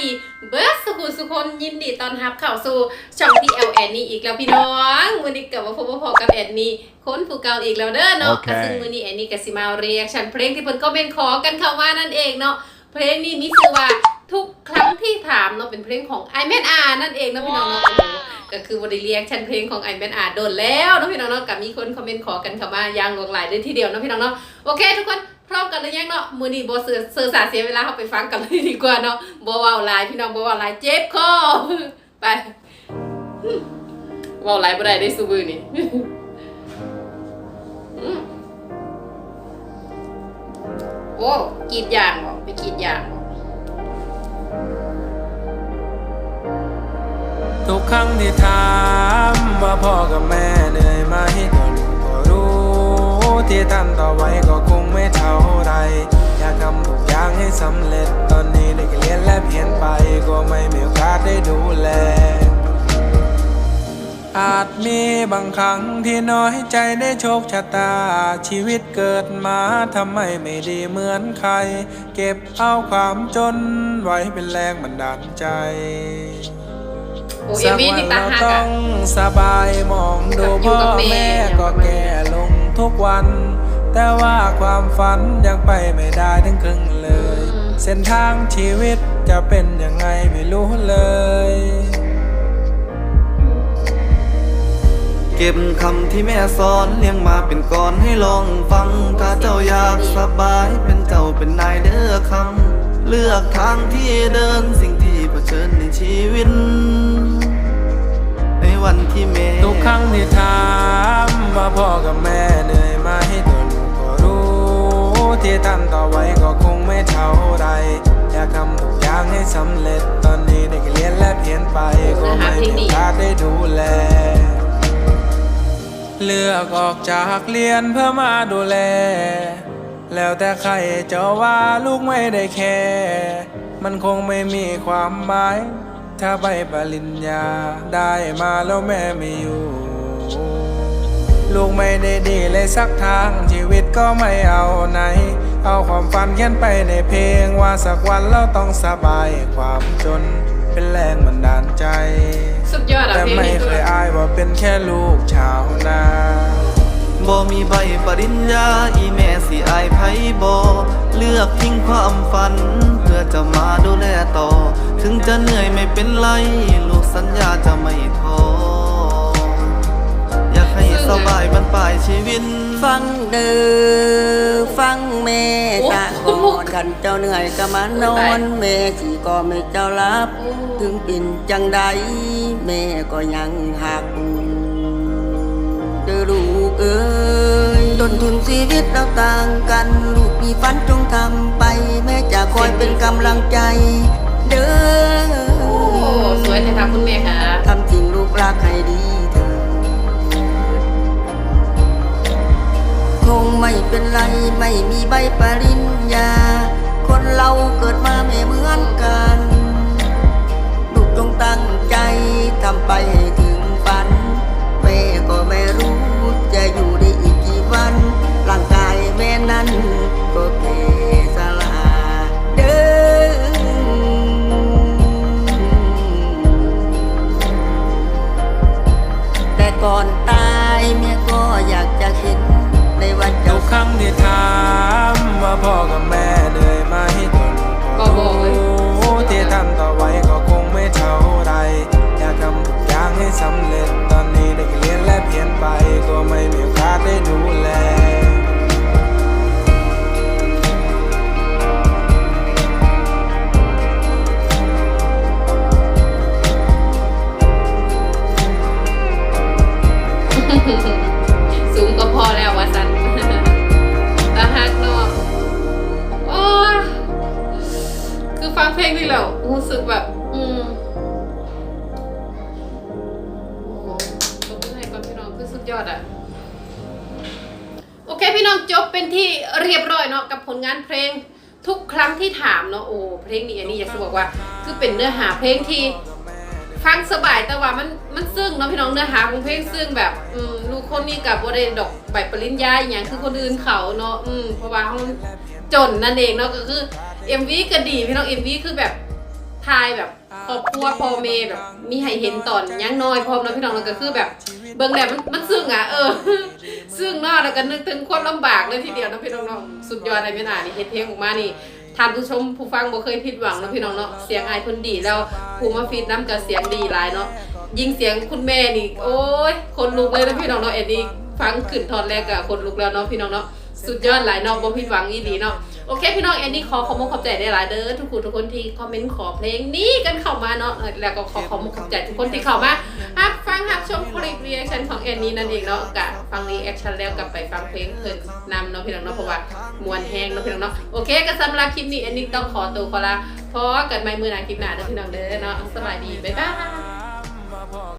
ดีเบิร์ดสุขุสุคนยินดีต้อนรับเข้าสู่ช่องที่เอลแอนนี่อีกแล้วพี่น้องวันนี้กลับมาพบพอกับแอนนี่คนผู้เก่าอีกแล้วเด้อเนาะโอเคก็ซึ่งวันนี้แอนนี่กับซิมาเรียกชันเพลงที่เพิ่นก็เป็นขอกันเข้ามานั่นเองเนาะเพลงนี้มีชื่อว่าทุกครั้งที่ถามเนาะเป็นเพลงของไอแมนอานั่นเองเนาะพี่น้องเนาะโอ้โหก็คือวันนี้เรียกชันเพลงของไอแมนอาโดนแล้วเนาะพี่น้องเนาะกับมีคนคอมเมนต์ขอกันเข้ามาอย่างหลากหลายเลยทีเดียวเนาะพี่น้องเนาะโอเคทุกคน พร้อมกันหรือยังเนาะมือนี้บเสือเสือสาเสียเวลาเขาไปฟังกันเลยดีกว่าเนาะบเว้าหลายพี่น้องบเว้าหลายเจ็บคอไปว้าหลายบ่ได้ได้สู้มือนี่โอ้กีดยางบ่ไปกีดยางทุกครั้งที่ถามว่าพ่อกับแม่เหนื่อยไหมก็รู้ก็รู้ ที่ท่านต่อไว้ก็คงไม่เท่าไร อยากทำทุกอย่างให้สำเร็จ ตอนนี้ได้เรียนและเพียนไปก็ไม่มีโอกาสได้ดูแล อาจมีบางครั้งที่น้อยใจได้โชคชะตา ชีวิตเกิดมาทำไมไม่ดีเหมือนใคร เก็บเอาความจนไว้เป็นแรงบันดาลใจโอ้เอมมี่นี่ตาหักต้อะองสบายมองดูอยู่พ่อกับแม่แม่อย่างก็ประมาณแก่ลง ทุกวัน แต่ว่าความฝันยังไปไม่ได้ถึงครึ่งเลย เส้นทางชีวิตจะเป็นยังไงไม่รู้เลย เก็บคำที่แม่สอนเลี้ยงมาเป็นก่อนให้ลองฟัง ถ้าเจ้าอยากสบายเป็นเจ้าเป็นนายเด้อคำเลือกทางที่เดินสิ่งที่เผชิญในชีวิตใน วันที่แม่ทุกครั้งที่ถามว่าพ่อกับแม่เหนื่อยไหมตัวลูก็รู้ ที่ท่านต่อไว้ก็คงไม่เท่าไรอยากทำทุกอย่างให้สำเร็จตอนนี้ได้เรียนและเพียนไปก็ไม่มีโอกาสได้ดูแล เลือกออกจากเรียนเพื่อมาดูแล แล้วแต่ใครจะว่าลูกไม่ได้แคร์มันคงไม่มีความหมาย ถ้าใบปริญญา ได้มาแล้วแม่ไม่อยู่ ลูกไม่ได้ดีเลยสักทาง ชีวิตก็ไม่เอาไหน เอาความฝันเขียนไปในเพลงว่าสักวันเราต้องสบายความจนเป็นแรงบันดาลใจ สุดยอดอะแต่เพลงไม่นี้เคยอายว่าเป็นแค่ลูกชาวนา บ่มีใบปริญญาอีแม่ สิอายไผบ่เลือกทิ้งความฝัน เพื่อจะมาดูแลต่อ ถึงจะเหนื่อยไม่เป็นไร ลูกสัญญาจะไม่ท้ออยากให้สบายบรรปลายชีวิต ฟังเด้อฟังแม่ตะก่อนกันเจ้าเหนื่อยก็มานอนแม่สิก็ไม่เจ้ารับ ถึงเป็นจังใดแม่ก็ยังหักเด้อลูกเอ้ยต้นทุนชีวิตเราต่างกัน ลูกมีฝันจงทำไป แม่จะคอยเป็นกำลังใจ เด้อโอ้สวยเลยค่ะคุณแม่ค่ะทำจริงลูกรักให้ดีเถอะคงไม่เป็นไรไม่มีใบปริญญา คนเราเกิดมาไม่เหมือนกัน ลูกจงตั้งใจทำไปให้ถึงฝันากจะเห็นในวันทุเจ้ากครั้งที่ถามว่าพ่อกับแม่เหนื่อยไหมตัวลูกก็ก็บอกเลยรู้ที่ท่านต่อไว้ก็คงไม่เท่าไรอยากทำทุกอย่างให้สำเร็จตอนนี้ได้แค่เรียนและเพียนไปก็ไม่มีโอกาสได้ดูแลสู สึกแบบ อืมโอ้โหตบมือให้ก่อนพี่น้องคือสุดยอดอะโอเคพี่น้องจบเป็นที่เรียบร้อยเนาะกับผลงานเพลงทุกครั้งที่ถามเนาะโอ้เพลงนี้อันนี้อยากจะบอกว่า คือเป็นเนื้อหาเพลงที่ฟังสบายแต่ว่ามันมันซึ้งเนาะพี่น้องเนื้อหาของเพลงซึ้งแบบอืมลูกคนนี้กับบ่ได้ดอกใบปริญญาอหย่างคือคนอื่นเขาเนาะอืมเพราะว่าเขาจนนั่นเองเนาะก็คือ MV ก็ดีพี่น้อง MV คือแบบ ทายแบบครอบครัวพ่อแม่แบบ มีให้เห็นตอนยังน้อยพร้อมเนาะพี่น้องแล้วก็คือแบบ เบิ่งแล้วมันมันซึ้งอะเออซึ้งเนาะแล้วก็นึกถึงคนลำบากเลยทีเดียวเนาะพี่น้องเนาะสุดยอดอะไรไม่น่านี่เฮ็ดเพลงออกมานี่ท่านผู้ชมผู้ฟังบ่เคยผิดหวังเนาะพี่น้องเนาะเสียงอายเพิ่นดีแล้วผู้มาฟีดน้ำก็เสียงดีหลายเนาะยิ่งเสียงคุณแม่นี่โอ้ยคนลุกเลยนะพี่น้องเนาะเอ็ดดี้ฟังขึ้นตอนแรกอะคนลุกแล้วเนาะพี่น้องเนาะสุดยอดหลายเนาะบ่ผิดหวังอีหลีเนาะ โอเคพี่น้องแอนนี่ขอขอบคุณขอบใจได้หลายเด้อทุกคนทุกคนที่คอมเมนต์ขอเพลงนี้กันเข้ามาเนาะแล้วก็ขอขอบคุณขอบใจทุกคนที่เข้ามาฮับฟังฮับชมคลิปรีแอคชั่นของแอนนี่นั่นเองเนาะกะฟังรีแอคชั่นแล้วกลับไปฟังเพลงเพิ่นนำเนาะพี่น้องเนาะเพราะว่ามวนแห้งเนาะพี่น้องเนาะโอเคก็สำหรับคลิปนี้แอนนี่ต้องขอตัวขอลาพอกันใหม่มือหนาคลิปหน้าเด้อพี่น้องเด้อเนาะสบายดีบ๊ายบาย